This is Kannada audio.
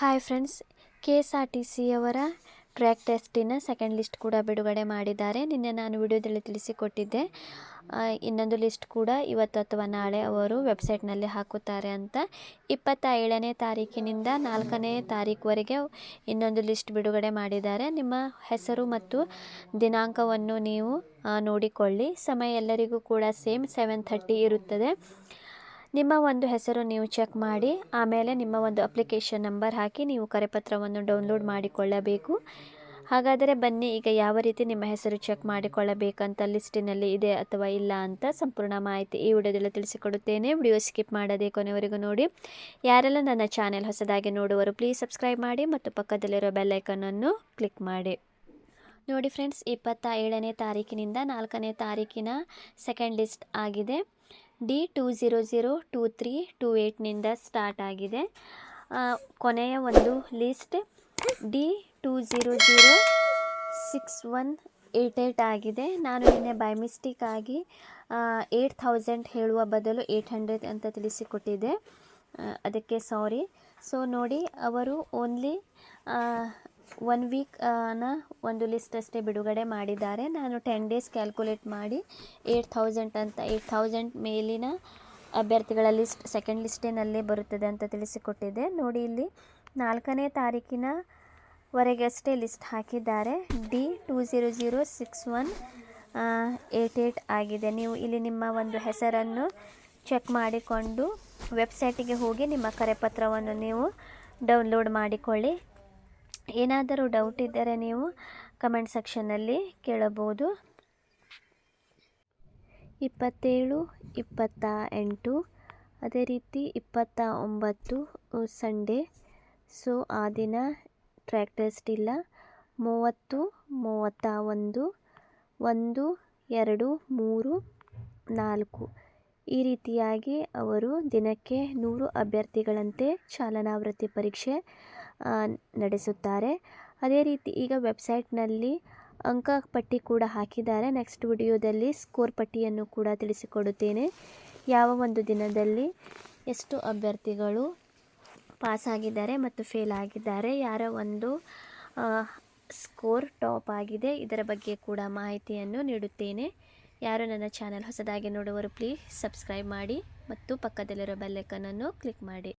Hi friends K S R T ಸಿಯವರ track ಟೆಸ್ಟಿನ ಸೆಕೆಂಡ್ ಲಿಸ್ಟ್ ಕೂಡ ಬಿಡುಗಡೆ ಮಾಡಿದ್ದಾರೆ. ನಿನ್ನೆ ನಾನು ವಿಡಿಯೋದಲ್ಲಿ ತಿಳಿಸಿಕೊಟ್ಟಿದ್ದೆ. ಇನ್ನೊಂದು ಲಿಸ್ಟ್ ಕೂಡ ಇವತ್ತು ಅಥವಾ ನಾಳೆ ಅವರು ವೆಬ್ಸೈಟ್ನಲ್ಲಿ ಹಾಕುತ್ತಾರೆ ಅಂತ. ಇಪ್ಪತ್ತ ಏಳನೇ ತಾರೀಕಿನಿಂದ ನಾಲ್ಕನೇ ತಾರೀಕುವರೆಗೆ ಇನ್ನೊಂದು ಲಿಸ್ಟ್ ಬಿಡುಗಡೆ ಮಾಡಿದ್ದಾರೆ. ನಿಮ್ಮ ಹೆಸರು ಮತ್ತು ದಿನಾಂಕವನ್ನು ನೀವು ನೋಡಿಕೊಳ್ಳಿ. ಸಮಯ ಎಲ್ಲರಿಗೂ ಕೂಡ ಸೇಮ್ ಸೆವೆನ್ ಥರ್ಟಿ ಇರುತ್ತದೆ. ನಿಮ್ಮ ಒಂದು ಹೆಸರು ನೀವು ಚೆಕ್ ಮಾಡಿ, ಆಮೇಲೆ ನಿಮ್ಮ ಒಂದು ಅಪ್ಲಿಕೇಶನ್ ನಂಬರ್ ಹಾಕಿ ನೀವು ಕರೆಪತ್ರವನ್ನು ಡೌನ್ಲೋಡ್ ಮಾಡಿಕೊಳ್ಳಬೇಕು. ಹಾಗಾದರೆ ಬನ್ನಿ, ಈಗ ಯಾವ ರೀತಿ ನಿಮ್ಮ ಹೆಸರು ಚೆಕ್ ಮಾಡಿಕೊಳ್ಳಬೇಕಂತ ಲಿಸ್ಟಿನಲ್ಲಿ ಇದೆ ಅಥವಾ ಇಲ್ಲ ಅಂತ ಸಂಪೂರ್ಣ ಮಾಹಿತಿ ಈ ವಿಡಿಯೋದಲ್ಲಿ ತಿಳಿಸಿಕೊಡುತ್ತೇನೆ. ವಿಡಿಯೋ ಸ್ಕಿಪ್ ಮಾಡದೆ ಕೊನೆವರೆಗೂ ನೋಡಿ. ಯಾರೆಲ್ಲ ನನ್ನ ಚಾನೆಲ್ ಹೊಸದಾಗಿ ನೋಡುವರು ಪ್ಲೀಸ್ ಸಬ್ಸ್ಕ್ರೈಬ್ ಮಾಡಿ ಮತ್ತು ಪಕ್ಕದಲ್ಲಿರೋ ಬೆಲ್ಲೈಕನನ್ನು ಕ್ಲಿಕ್ ಮಾಡಿ. ನೋಡಿ ಫ್ರೆಂಡ್ಸ್ ಇಪ್ಪತ್ತ ಏಳನೇ ತಾರೀಕಿನಿಂದ ನಾಲ್ಕನೇ ತಾರೀಕಿನ ಸೆಕೆಂಡ್ ಲಿಸ್ಟ್ ಆಗಿದೆ. D two zero zero two three two ಏಯ್ಟ್ನಿಂದ start ಆಗಿದೆ. ಕೊನೆಯ ಒಂದು list D two zero zero six one eight eight ಆಗಿದೆ. ನಾನು ನಿನ್ನೆ ಬೈ ಮಿಸ್ಟೇಕ್ ಆಗಿ ಏಯ್ಟ್ ಥೌಸಂಡ್ ಹೇಳುವ ಬದಲು ಏಯ್ಟ್ ಹಂಡ್ರೆಡ್ ಅಂತ ತಿಳಿಸಿಕೊಟ್ಟಿದ್ದೆ. ಅದಕ್ಕೆ ಸಾರಿ. ಸೊ, ನೋಡಿ, ಅವರು ಓನ್ಲಿ ಒನ್ ವೀಕ್ನ ಒಂದು ಲಿಸ್ಟ್ ಅಷ್ಟೇ ಬಿಡುಗಡೆ ಮಾಡಿದ್ದಾರೆ. ನಾನು ಟೆನ್ ಡೇಸ್ ಕ್ಯಾಲ್ಕುಲೇಟ್ ಮಾಡಿ ಏಯ್ಟ್ ಥೌಸಂಡ್ ಅಂತ ಏಯ್ಟ್ ಥೌಸಂಡ್ ಮೇಲಿನ ಅಭ್ಯರ್ಥಿಗಳ ಲಿಸ್ಟ್ ಸೆಕೆಂಡ್ ಲಿಸ್ಟಿನಲ್ಲೇ ಬರುತ್ತದೆ ಅಂತ ತಿಳಿಸಿಕೊಟ್ಟಿದೆ ನೋಡಿ ಇಲ್ಲಿ ನಾಲ್ಕನೇ ತಾರೀಕಿನ ವರೆಗೆ ಅಷ್ಟೇ ಲಿಸ್ಟ್ ಹಾಕಿದ್ದಾರೆ. D two zero zero six one eight eight ಆಗಿದೆ. ನೀವು ಇಲ್ಲಿ ನಿಮ್ಮ ಒಂದು ಹೆಸರನ್ನು ಚೆಕ್ ಮಾಡಿಕೊಂಡು ವೆಬ್ಸೈಟಿಗೆ ಹೋಗಿ ನಿಮ್ಮ ಕರೆಪತ್ರವನ್ನು ನೀವು ಡೌನ್ಲೋಡ್ ಮಾಡಿಕೊಳ್ಳಿ. ಏನಾದರೂ ಡೌಟ್ ಇದ್ದರೆ ನೀವು ಕಮೆಂಟ್ ಸೆಕ್ಷನ್ನಲ್ಲಿ ಕೇಳಬಹುದು. ಇಪ್ಪತ್ತೇಳು, ಇಪ್ಪತ್ತ ಎಂಟು, ಅದೇ ರೀತಿ ಇಪ್ಪತ್ತ ಒಂಬತ್ತು ಸಂಡೇ ಸೊ ಆ ದಿನ ಟ್ರ್ಯಾಕ್ ಟೆಸ್ಟ್ ಇಲ್ಲ. ಮೂವತ್ತು, ಮೂವತ್ತ ಒಂದು ಒಂದು, ಎರಡು, ಮೂರು, ನಾಲ್ಕು. ಈ ರೀತಿಯಾಗಿ ಅವರು ದಿನಕ್ಕೆ ನೂರು ಅಭ್ಯರ್ಥಿಗಳಂತೆ ಚಾಲನಾ ವೃತ್ತಿ ಪರೀಕ್ಷೆ ನಡೆಸುತ್ತಾರೆ. ಅದೇ ರೀತಿ ಈಗ ವೆಬ್ಸೈಟ್ನಲ್ಲಿ ಅಂಕ ಪಟ್ಟಿ ಕೂಡ ಹಾಕಿದ್ದಾರೆ. ನೆಕ್ಸ್ಟ್ ವಿಡಿಯೋದಲ್ಲಿ ಸ್ಕೋರ್ ಪಟ್ಟಿಯನ್ನು ಕೂಡ ತಿಳಿಸಿಕೊಡುತ್ತೇನೆ. ಯಾವ ಒಂದು ದಿನದಲ್ಲಿ ಎಷ್ಟು ಅಭ್ಯರ್ಥಿಗಳು ಪಾಸ್ ಆಗಿದ್ದಾರೆ ಮತ್ತು ಫೇಲ್ ಆಗಿದ್ದಾರೆ, ಯಾರ ಒಂದು ಸ್ಕೋರ್ ಟಾಪ್ ಆಗಿದೆ, ಇದರ ಬಗ್ಗೆ ಕೂಡ ಮಾಹಿತಿಯನ್ನು ನೀಡುತ್ತೇನೆ. ಯಾರು ನನ್ನ ಚಾನಲ್ ಹೊಸದಾಗಿ ನೋಡುವರು, ಪ್ಲೀಸ್ ಸಬ್ಸ್ಕ್ರೈಬ್ ಮಾಡಿ ಮತ್ತು ಪಕ್ಕದಲ್ಲಿರೋ ಬೆಲ್ಲೈಕನನ್ನು ಕ್ಲಿಕ್ ಮಾಡಿ.